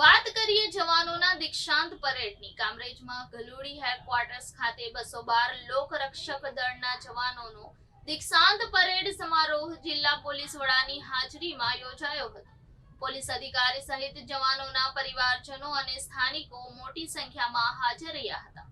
વાત કરીએ જવાનોના દીક્ષાંત પરેડની. કામરેજમાં ગલુડી હેડક્વાર્ટર્સ ખાતે બસો બાર લોકરક્ષક દળના જવાનોનો દીક્ષાંત પરેડ સમારોહ જિલ્લા પોલીસ વડાની હાજરીમાં યોજાયો હતો. પોલીસ અધિકારી સહિત જવાનોના પરિવારજનો અને સ્થાનિકો મોટી સંખ્યામાં હાજર રહ્યા હતા.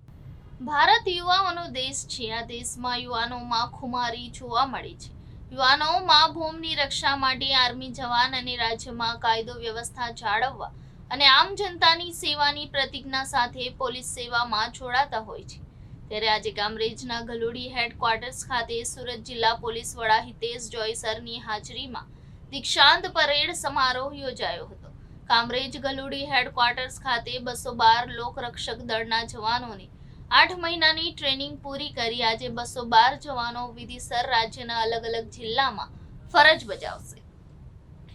ભારત યુવાઓનો દેશ છે. આ દેશમાં યુવાનોમાં ખુમારી જોવા મળે છે. યુવાનોમાં ભૂમિની રક્ષા માટે આર્મી જવાન અને રાજ્યમાં કાયદો વ્યવસ્થા જાળવવા અને આમ જનતાની સેવાની પ્રતિજ્ઞા સાથે પોલીસ સેવામાં જોડાતા હોય છે. ત્યારે આજે કામરેજના ગલુડી હેડક્વાર્ટર્સ ખાતે સુરત જિલ્લા પોલીસ વડા હિતેશ જોયસરની હાજરીમાં દીક્ષાંત પરેડ સમારોહ યોજાયો હતો. કામરેજ ગલુડી હેડક્વાર્ટર્સ ખાતે બસો બાર લોકરક્ષક દળના જવાનોને આઠ મહિનાની ટ્રેનિંગ પૂરી કરી આજે બસો બાર જવાનો વિધિસર રાજ્યના અલગ અલગ જિલ્લામાં ફરજ બજાવશે.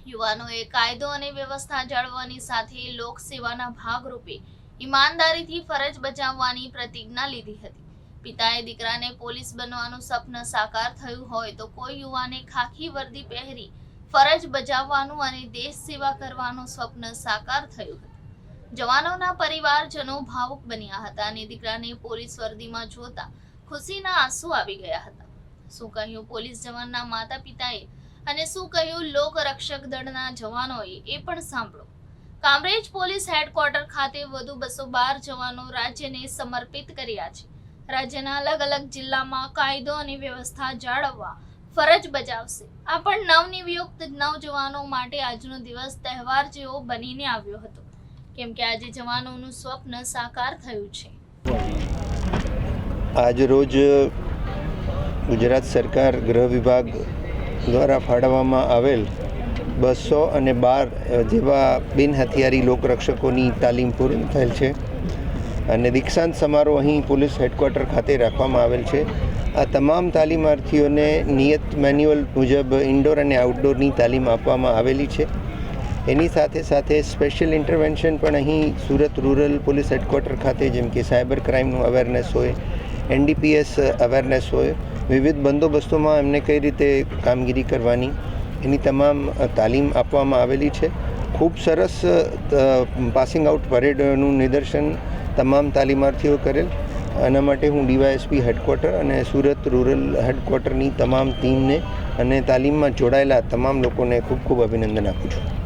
યુવાનોએ કાયદો અને વ્યવસ્થા જાળવવાની સાથે લોકસેવાના ભાગરૂપે ઈમાનદારીથી ફરજ બજાવવાની પ્રતિજ્ઞા લીધી હતી. પિતાએ દીકરાને પોલીસ બનવાનું સપન સાકાર થયું હોય તો કોઈ યુવાને ખાખી વર્દી પહેરી ફરજ બજાવવાનું અને દેશ સેવા કરવાનું સ્વપ્ન સાકાર થયું હતું. જવાનોના પરિવારજનો ભાવુક બન્યા હતા અને દીકરાને પોલીસ વર્દીમાં જોતા ખુશીના આંસુ આવી ગયા હતા. શું કહ્યું પોલીસ જવાનના માતા પિતાએ અને શું કહ્યું લોક રક્ષક દળના જવાનોએ એ પણ સાંભળો. કામરેજ પોલીસ હેડક્વાર્ટર ખાતે વધુ બસો બાર જવાનો રાજ્યને સમર્પિત કર્યા છે. રાજ્યના અલગ અલગ જિલ્લામાં કાયદો અને વ્યવસ્થા જાળવવા ફરજ બજાવશે. આ પણ નવનિયુક્ત નવજવાનો માટે આજનો દિવસ તહેવાર જેવો બનીને આવ્યો હતો. કેમ કે આજે જવાનોનું સ્વપ્ન સાકાર થયું છે. આજરોજ ગુજરાત સરકાર ગૃહ વિભાગ દ્વારા ફાળવવામાં આવેલ બસો અને બાર જેવા બિન હથિયારી લોકરક્ષકોની તાલીમ પૂરી થયેલ છે. અને દીક્ષાંત સમારોહ અહીં પોલીસ હેડક્વાર્ટર ખાતે રાખવામાં આવેલ છે. આ તમામ તાલીમાર્થીઓને નિયત મેન્યુઅલ મુજબ ઇન્ડોર અને આઉટડોરની તાલીમ આપવામાં આવેલી છે. એની સાથે સાથે સ્પેશિયલ ઇન્ટરવેન્શન પણ અહીં સુરત રૂરલ પોલીસ હેડક્વાર્ટર ખાતે, જેમ કે સાયબર ક્રાઇમનું અવેરનેસ હોય એનડીપીએસ અવેરનેસ હોય, વિવિધ બંદોબસ્તોમાં એમને કઈ રીતે કામગીરી કરવાની, એની તમામ તાલીમ આપવામાં આવેલી છે. ખૂબ સરસ પાસિંગ આઉટ પરેડનું નિદર્શન તમામ તાલીમાર્થીઓ કરેલ. આના માટે હું ડીવાયએસપી હેડક્વાર્ટર અને સુરત રૂરલ હેડક્વાર્ટરની તમામ ટીમને અને તાલીમમાં જોડાયેલા તમામ લોકોને ખૂબ ખૂબ અભિનંદન આપું છું.